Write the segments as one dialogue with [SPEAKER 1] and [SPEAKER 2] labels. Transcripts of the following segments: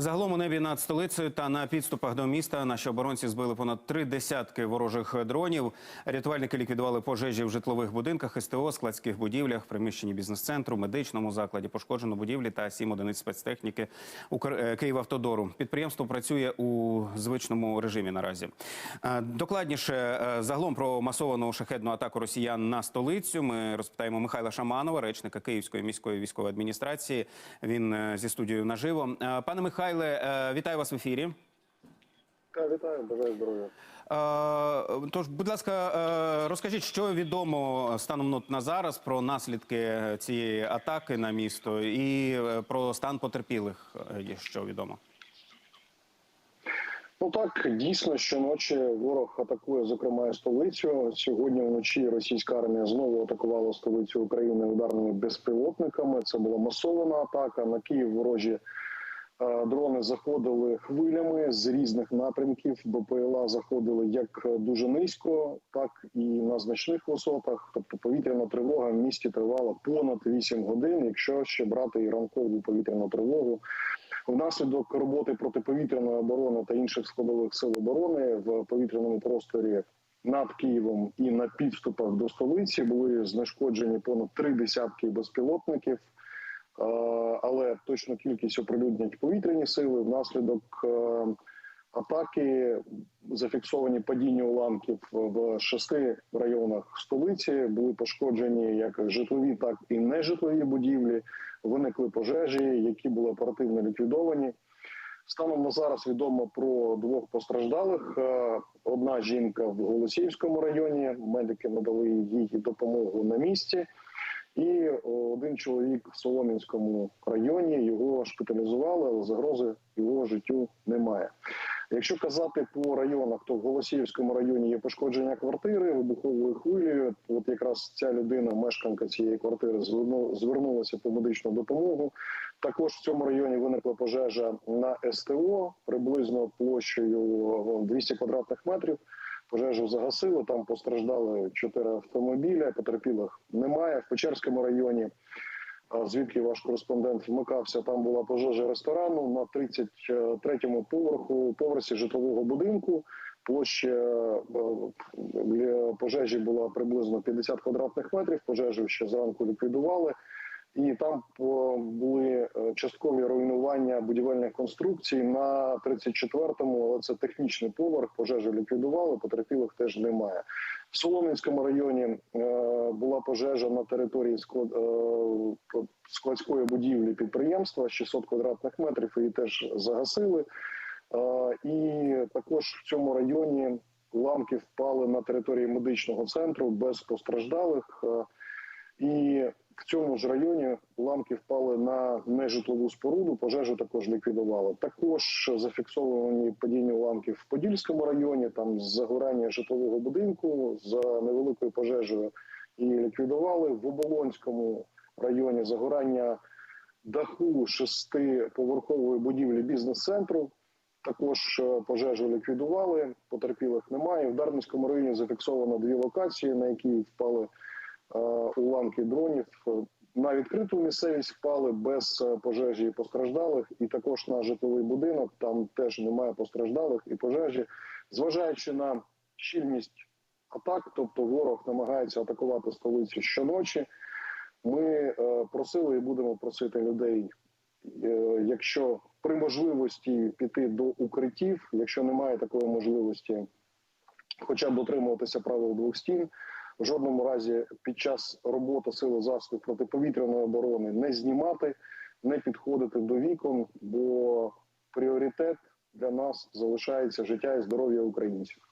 [SPEAKER 1] Загалом у небі над столицею та на підступах до міста наші оборонці збили понад три десятки ворожих дронів. Рятувальники ліквідували пожежі в житлових будинках, СТО, складських будівлях, приміщенні бізнес-центру, медичному закладі, пошкоджено будівлі та сім одиниць спецтехніки е, Київавтодору. Підприємство працює у звичному режимі наразі. Е, Докладніше е, загалом про масовану шахедну атаку росіян на столицю. Ми розпитаємо Михайла Шаманова, речника Київської міської військової адміністрації. Він зі студією наживо. Пане Михайле, е, вітаю вас в ефірі.
[SPEAKER 2] Вітаю, бажаю здоров'я.
[SPEAKER 1] Е, Тож, будь ласка, е, розкажіть, що відомо станом на зараз про наслідки цієї атаки на місто і про стан потерпілих, що відомо.
[SPEAKER 2] Ну так дійсно щоночі ворог атакує, зокрема, і столицю. Сьогодні вночі російська армія знову атакувала столицю України ударними безпілотниками. Це була масована атака. На Київ ворожі дрони заходили хвилями з різних напрямків. БПЛА заходили як дуже низько, так і на значних висотах. Тобто повітряна тривога в місті тривала понад 8 годин, якщо ще брати і ранкову повітряну тривогу. Внаслідок роботи протиповітряної оборони та інших складових сил оборони в повітряному просторі над Києвом і на підступах до столиці були знешкоджені понад три десятки безпілотників. Але точну кількість оприлюднять повітряні сили внаслідок е, атаки зафіксовані падіння уламків в шести районах столиці. Були пошкоджені як житлові, так і нежитлові будівлі. Виникли пожежі, які були оперативно ліквідовані. Станом на зараз відомо про двох постраждалих. Е, Одна жінка в Голосіївському районі. Медики надали їй допомогу на місці. І один чоловік в Солом'янському районі його шпиталізували, але загрози його життю немає. Якщо казати по районах, то в Голосіївському районі є пошкодження квартири вибуховою хвилею. От якраз ця людина, мешканка цієї квартири, зверну- звернулася по медичну допомогу. Також в цьому районі виникла пожежа на СТО приблизно площею о, 200 квадратних метрів. Пожежу загасили. Там постраждали чотири автомобіля. Потерпілих немає. В Печерському районі, звідки ваш кореспондент вмикався, там була пожежа ресторану на 33-му поверху поверсі житлового будинку. Площа е, для пожежі була приблизно 50 квадратних метрів. Пожежу ще зранку ліквідували. І там були е, часткові руйнування будівельних конструкцій на 34-му, але це технічний поверх. Пожежу ліквідували, потерпілих теж немає. В Солом'янському районі е, була пожежа на території е, складської будівлі підприємства 600 квадратних метрів. Її теж загасили. І також в цьому районі уламки впали на території медичного центру без постраждалих. І в цьому ж районі уламки впали на нежитлову споруду. Пожежу також ліквідували. Також зафіксовані падіння уламків в Подільському районі. Там загорання житлового будинку за невеликою пожежею і ліквідували в Оболонському районі загорання даху шестиповерхової будівлі бізнес-центру. Також е, пожежу ліквідували, потерпілих немає. В Дарницькому районі зафіксовано дві локації, на які впали уламки дронів. Е, На відкриту місцевість впали без е, пожежі і постраждалих, і також на житловий будинок. Там теж немає постраждалих і пожежі. Зважаючи на щільність атак, тобто ворог намагається атакувати столицю щоночі. Ми е, просили і будемо просити людей, е, якщо при можливості піти до укриттів, якщо немає такої можливості, хоча б дотримуватися правил двох стін. В жодному разі під час роботи сили засобів протиповітряної оборони не знімати, не підходити до вікон, бо пріоритет для нас залишається життя і здоров'я українців.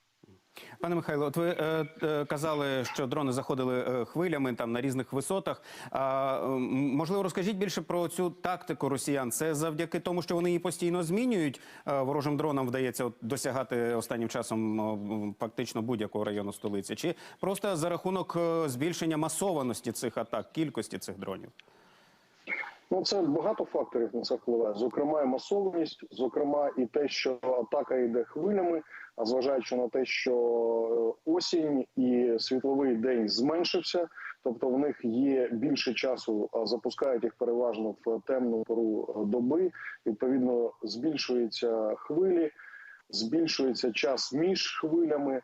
[SPEAKER 1] Пане Михайло, от ви е, е, казали, що дрони заходили е, хвилями там на різних висотах. А, м, можливо, розкажіть більше про цю тактику росіян. Це завдяки тому, що вони її постійно змінюють. Е, ворожим дронам вдається от, досягати останнім часом м, фактично будь-якого району столиці, чи просто за рахунок е, збільшення масованості цих атак, кількості цих дронів?
[SPEAKER 2] Ну, це багато факторів на це впливає. Зокрема, і масованість, зокрема, і те, що атака йде хвилями, а зважаючи на те, що е, осінь і світловий день зменшився, тобто в них є більше часу, а запускають їх переважно в темну пору доби. Відповідно, збільшуються хвилі, збільшується час між хвилями. Е,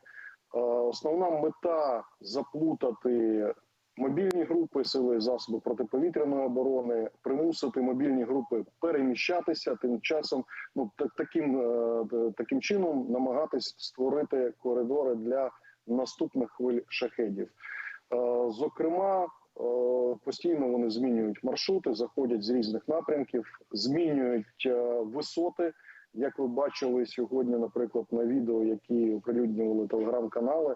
[SPEAKER 2] Основна мета заплутати мобільні групи сили засоби протиповітряної оборони, примусити мобільні групи переміщатися, тим часом ну так, таким, е, таким чином намагатись створити коридори для наступних хвиль шахедів. Е, Зокрема, е, постійно вони змінюють маршрути, заходять з різних напрямків, змінюють висоти. Як ви бачили сьогодні, наприклад, на відео, які оприлюднювали телеграм-канали,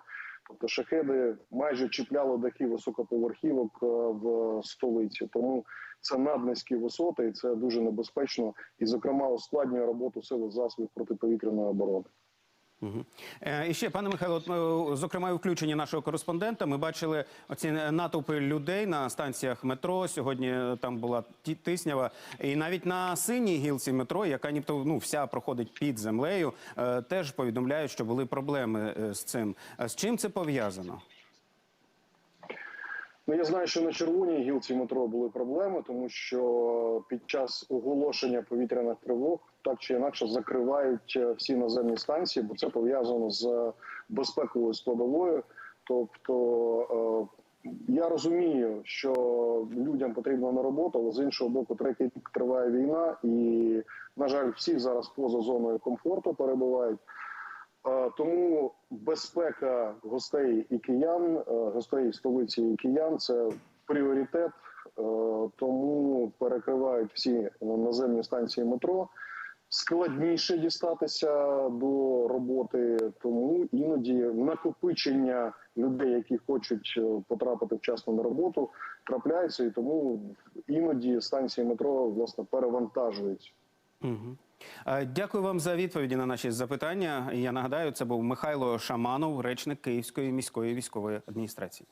[SPEAKER 2] тобто шахеди майже чіпляли дахи високоповерхівок е, в столиці. Тому це наднизькі висоти, і це дуже небезпечно, і зокрема ускладнює роботу сили засобів протиповітряної оборони.
[SPEAKER 1] Е, і ще, пане Михайло, е, зокрема, включення нашого кореспондента, ми бачили оці натовпи людей на станціях метро. Сьогодні е, там була тиснява. І навіть на синій гілці метро, яка нібито ну, вся проходить під землею, теж повідомляють, що були проблеми з цим. З чим це пов'язано?
[SPEAKER 2] Ну, я знаю, що на червоній гілці метро були проблеми, тому що під час оголошення повітряних тривог так чи інакше закривають е, всі наземні станції, бо це пов'язано з безпековою складовою. Тобто е, я розумію, що людям потрібно на роботу, але з іншого боку, третій рік триває війна, і на жаль, всі зараз поза зоною комфорту перебувають. Тому безпека гостей і киян, е, гостей столиці і киян це пріоритет. Е, Тому перекривають всі наземні станції метро. Складніше дістатися до роботи, тому іноді накопичення людей, які хочуть е, потрапити вчасно на роботу, трапляється, і тому іноді станції метро власне перевантажують.
[SPEAKER 1] Угу. Дякую вам за відповіді на наші запитання. Я нагадаю, це був Михайло Шаманов, речник Київської міської військової адміністрації.